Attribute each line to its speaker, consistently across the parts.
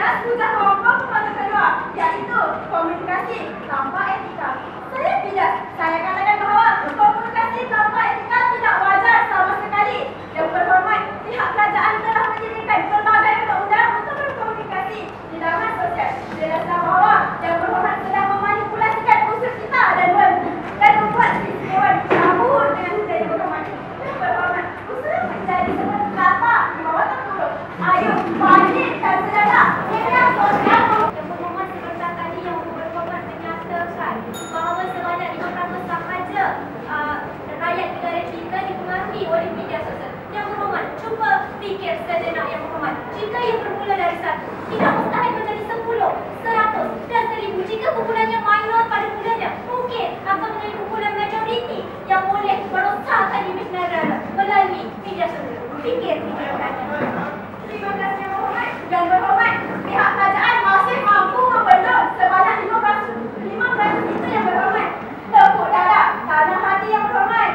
Speaker 1: Sudah ngomong kepada kedua, yaitu komunikasi tanpa etika. Saya tidak, saya katakan bahawa komunikasi tanpa etika tidak wajar sama sekali. Yang berhormat, pihak kerajaan telah menjadikan pelbagai undang-undang untuk berkomunikasi di dalam sosial. Jelaslah bahawa yang berhormat sedang memanipulasikan usul kita dan mem- dan membuat istimewa cabur dengan saya berhormat. Yang berhormat, usul menjadi seperti kata di bawah tertulis. Ayo, balik dan sedara. Media sosial
Speaker 2: Yang berhormat sebentar tadi yang berhormat menyatakan bahawa sebanyak 5% sahaja uh, rakyat negara kita dipengaruhi oleh media sosial. Yang berhormat, cuba fikir sejenak yang berhormat. Jika ia bermula dari satu, tidak mustahil menjadi sepuluh, seratus dan seribu. Jika kumpulannya minor pada mulanya, mungkin akan menjadi kumpulan majoriti yang boleh merosakkan imej negara melalui media sosial. Fikir, fikirkan.
Speaker 1: Terima kasih yang berhormat. Yang berhormat, pihak kerajaan masih mampu membendung sebanyak 15 15 itu yang berhormat. Tepuk dada, tanah hati yang berhormat.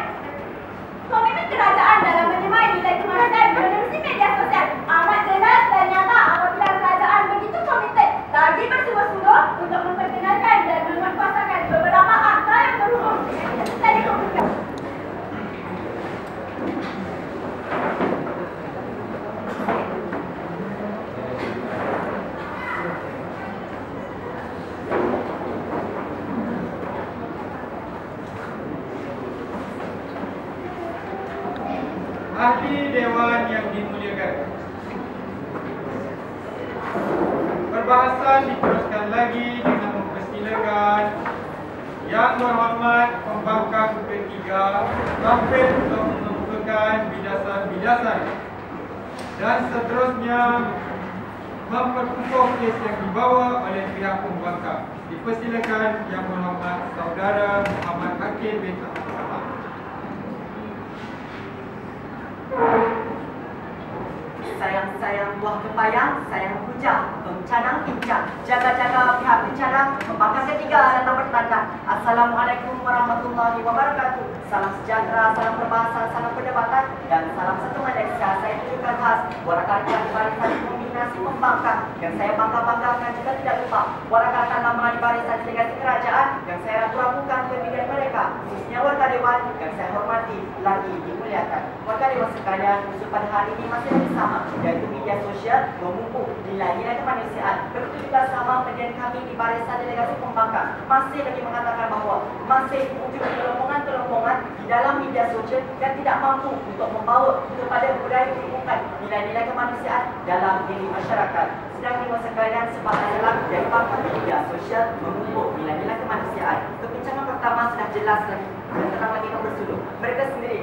Speaker 1: Komitmen kerajaan dalam menyemai nilai kemanusiaan menerusi media sosial amat jelas dan nyata apabila kerajaan begitu komited lagi bersungguh-sungguh untuk memperkenalkan dan menguatkuasakan beberapa akta yang berhubung dengan telekomunikasi.
Speaker 3: Ahli Dewan yang dimuliakan Perbahasan diteruskan lagi dengan mempersilakan Yang berhormat pembangkang ketiga Tampil untuk mengemukakan bidasan-bidasan Dan seterusnya Memperkukuh kes yang dibawa oleh pihak pembangkang Dipersilakan Yang berhormat Saudara Muhammad Hakim bin Rahman.
Speaker 4: Sayang-sayang buah kepayang, sayang hujah, pencanang pincang, jaga-jaga pihak pencanang, pembangkang ketiga datang bertanda. Assalamualaikum warahmatullahi wabarakatuh. Salam sejahtera, salam berbahasa, salam perdebatan, dan salam satu Malaysia. Saya tunjukkan khas warakarkan di barisan kombinasi pembangkang yang saya bangga-banggakan juga tidak lupa. Warakarkan nama di barisan delegasi kerajaan yang saya ragu-ragukan pemilihan mereka, khususnya warga dewan yang saya hormati lagi dimuliakan. Warga dewan sekalian, usul pada hari ini masih lagi sama, yaitu media sosial memupuk nilai-nilai kemanusiaan. Begitu juga sama pendirian kami di barisan delegasi pembangkang masih lagi mengatakan bahawa masih wujud kelompongan-kelompongan di dalam media sosial yang tidak mampu untuk membawa kepada budaya penumpukan nilai-nilai kemanusiaan dalam diri masyarakat. Sedang dewan sekalian sebab adalah dari bangkang media sosial memupuk nilai-nilai kemanusiaan. Perbincangan pertama sudah jelas lagi dan terang lagi nombor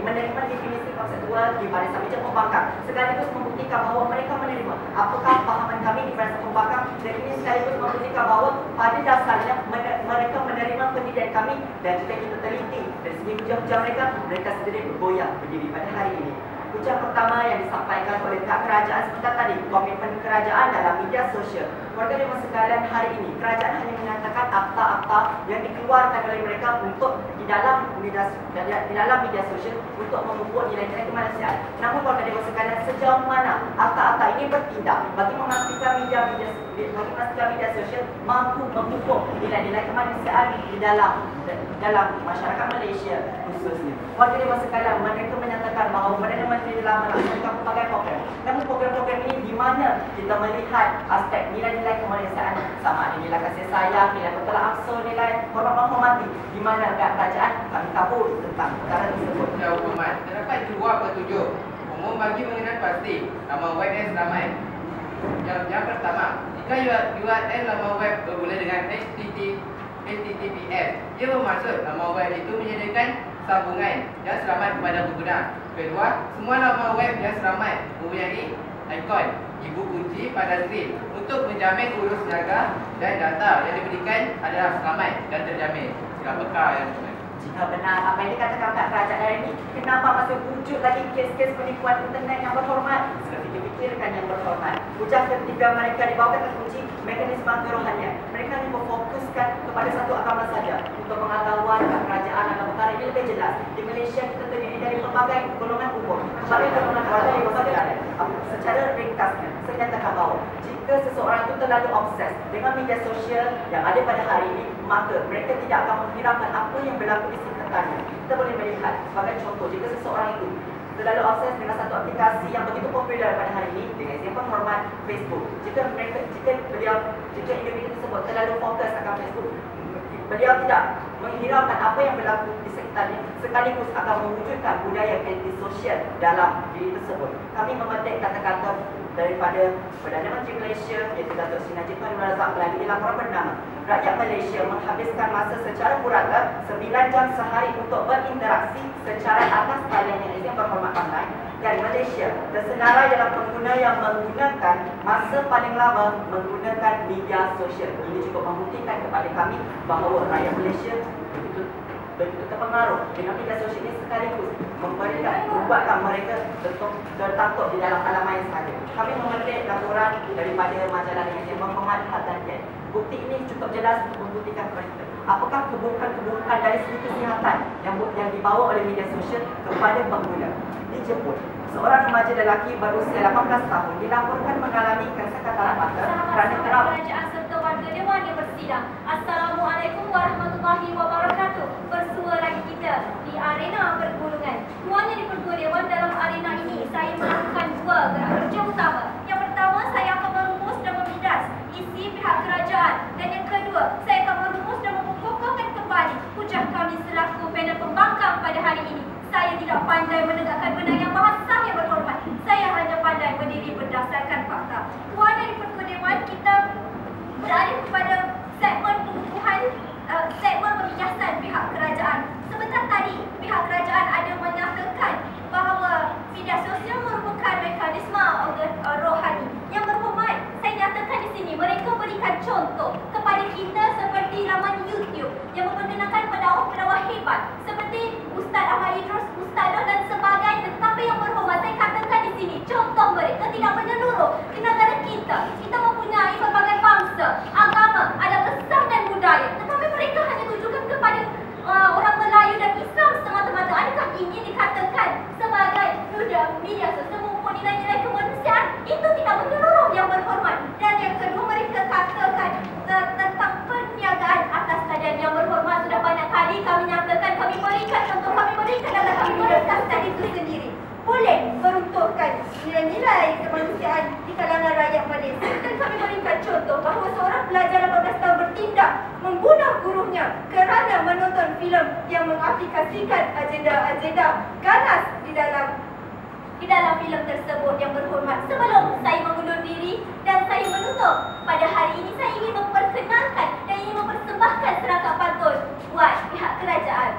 Speaker 4: menerima definisi konseptual di barisan meja pembangkang sekaligus membuktikan bahawa mereka menerima. Apakah pahaman kami di barisan pembangkang dan ini sekaligus membuktikan bahawa pada dasarnya mere- mereka menerima pendidikan kami dan jika kita teliti. Dari segi hujah-hujah mereka, mereka sendiri bergoyang berdiri pada hari ini. Hujah pertama yang disampaikan oleh pihak kerajaan sebentar tadi, komitmen kerajaan dalam media sosial. Warga dewan sekalian hari ini, kerajaan hanya menyatakan akta-akta yang dikeluarkan oleh mereka untuk di dalam media di dalam media sosial untuk memupuk nilai-nilai kemanusiaan. Namun warga dewan sekalian sejauh mana akta-akta ini bertindak bagi memastikan media media bagi memastikan media sosial mampu memupuk nilai-nilai kemanusiaan di dalam dalam masyarakat Malaysia khususnya. Warga dewan sekalian mereka menyatakan bahawa Menteri telah melaksanakan pelbagai program. Namun program-program ini di mana kita melihat aspek nilai-nilai kemanusiaan sama ada nilai kasih sayang, nilai bertolak ansur, nilai hormat menghormati di mana pihak kerajaan kami kabur tentang perkara tersebut.
Speaker 5: Ya hukuman, terdapat dua petunjuk umum bagi mengenal pasti nama web dan ramai. Yang, yang pertama, jika URL nama web bermula dengan HTTP, HTTPS, ia bermaksud nama web itu menyediakan sambungan yang selamat kepada pengguna. Kedua, semua nama web yang selamat mempunyai ikon ibu kunci pada skrin untuk menjamin urus jaga dan data yang diberikan adalah selamat dan terjamin. Sila peka yang
Speaker 4: Jika benar apa yang dikatakan pihak kerajaan hari ini, kenapa masih wujud lagi kes-kes penipuan internet yang berhormat? Segera fikir-fikirkan yang berhormat. Ujar ketiga mereka dibawakan terkunci mekanisme kerohanian. Mereka hanya berfokuskan kepada satu agama saja untuk pengetahuan kerajaan akan perkara ini lebih jelas. Di Malaysia kita terdiri dari pelbagai golongan umur, pelbagai golongan warga yang bersaudara. Secara ringkasnya, Saya nyatakan bahawa jika seseorang itu terlalu obses dengan media sosial yang ada pada hari ini, maka mereka tidak akan menghiraukan apa yang berlaku di sekitarnya. Kita boleh melihat sebagai contoh, jika seseorang itu terlalu obses dengan satu aplikasi yang begitu popular pada hari ini dengan izin penghormat Facebook. Jika mereka jika beliau jika individu tersebut terlalu fokus akan Facebook, beliau tidak menghiraukan apa yang berlaku di sekitarnya sekaligus akan mewujudkan budaya antisosial dalam diri tersebut. Kami memetik kata-kata daripada Perdana Menteri Malaysia iaitu Datuk Seri Najib Tun Razak melalui laporan bernama Rakyat Malaysia menghabiskan masa secara purata 9 jam sehari untuk berinteraksi secara atas talian yang izin berhormat online dan Malaysia tersenarai dalam pengguna yang menggunakan masa paling lama menggunakan media sosial. Ini cukup membuktikan kepada kami bahawa rakyat Malaysia begitu begitu terpengaruh dengan media sosial ini sekaligus memberikan membuatkan mereka ter- tertakluk di dalam alaman yang sahaja. Kami memetik laporan daripada majalah yang izin berhormat Hatan Ken. Bukti ini cukup jelas untuk membuktikan kepada kita apakah keburukan-keburukan dari segi kesihatan yang yang dibawa oleh media sosial kepada pengguna. Di Jepun, seorang remaja lelaki berusia 18 tahun dilaporkan mengalami kanser katarak mata kerana kerap
Speaker 2: warga dewan yang bersidang. Assalamualaikum warahmatullahi wabarakatuh. Bersua lagi kita di arena pergulungan. Tuannya di pergul dewan dalam arena ini saya melakukan dua gerak kerja utama. Yang pertama saya akan merumus dan memindas isi pihak kerajaan dan yang kedua saya akan merumus dan mengukuhkan kembali hujah kami selaku panel pembangkang pada hari ini. Saya tidak pandai menegakkan benar yang maha sah yang berhormat. Saya hanya pandai berdiri berdasarkan fakta. Tuan dari Pertua Dewan, kita beralih kepada segmen pengukuhan uh, segmen pemindasan pihak kerajaan. Sebentar tadi, pihak kerajaan ada menyatakan bahawa media sosial merupakan mekanisme organ, uh, rohani. Yang berhormat, saya nyatakan di sini mereka berikan contoh kepada kita seperti laman YouTube yang memperkenalkan pendakwah-pendakwah hebat. Seperti Ustaz Ahmad Idrus, Ustazah dan sebagainya. Tetapi yang berhormat, saya katakan di sini contoh mereka tidak menyeluruh di negara kita. Kita mempunyai pelbagai bangsa, agama, ada Islam dan budaya. Tetapi mereka hanya tujukan kepada uh, orang Melayu dan Islam semata-mata. Adakah ini dikatakan sebagai media, media sosial maupun nilai-nilai kemanusiaan? Itu tidak menyeluruh yang berhormat. Dan yang kedua mereka katakan uh, tentang perniagaan atas talian yang berhormat. Sudah banyak kali kami nyatakan, kami berikan contoh, kami berikan dan kami menegaskan itu sendiri. Boleh meruntuhkan nilai-nilai kemanusiaan di kalangan rakyat Malaysia. Dan kami berikan contoh bahawa seorang pelajar 18 tahun bertindak membunuh gurunya kerana menonton filem yang mengaplikasikan agenda-agenda ganas di dalam di dalam filem tersebut yang berhormat. Sebelum saya mengundur diri dan saya menutup, pada hari ini saya ingin memperkenalkan dan ingin mempersembahkan serangkap pantun buat pihak kerajaan.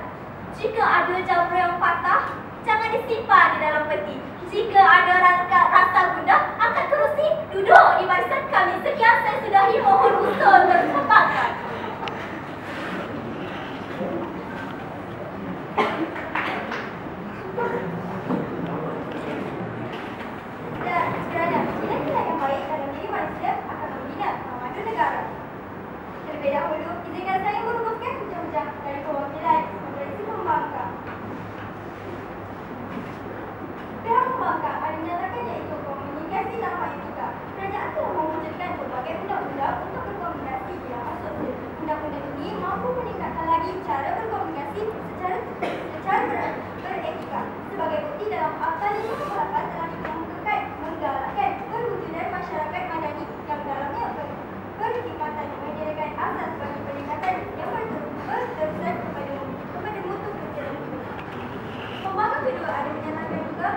Speaker 2: Jika ada jamur yang patah, jangan disimpan di dalam peti. Jika ada rasa, rasa gundah, angkat kerusi, duduk di barisan kami. Sekian saya sudahi mohon usul berkembangkan. Dan sekiranya nilai-nilai yang baik dalam diri manusia akan membina maju negara. Terlebih dahulu, izinkan saya merumuskan hujah-hujah dari perwakilan Konferensi Pembangkang. Pihak pembangkang ada menyatakan iaitu komunikasi tanpa etika. Kerajaan telah mewujudkan berbagai undang-undang untuk berkomunikasi di dalam sosial. Undang-undang ini mampu meningkatkan lagi cara berkomunikasi secara secara ber- beretika. Sebagai bukti dalam Akta 58 telah dikemukakan menggalakkan perwujudan masyarakat madani yang dalamnya ber- berkhidmatan menyediakan asas bagi peningkatan yang ber- berterusan kepada kepada mutu kerja dan Pembangkang kedua ada menyatakan juga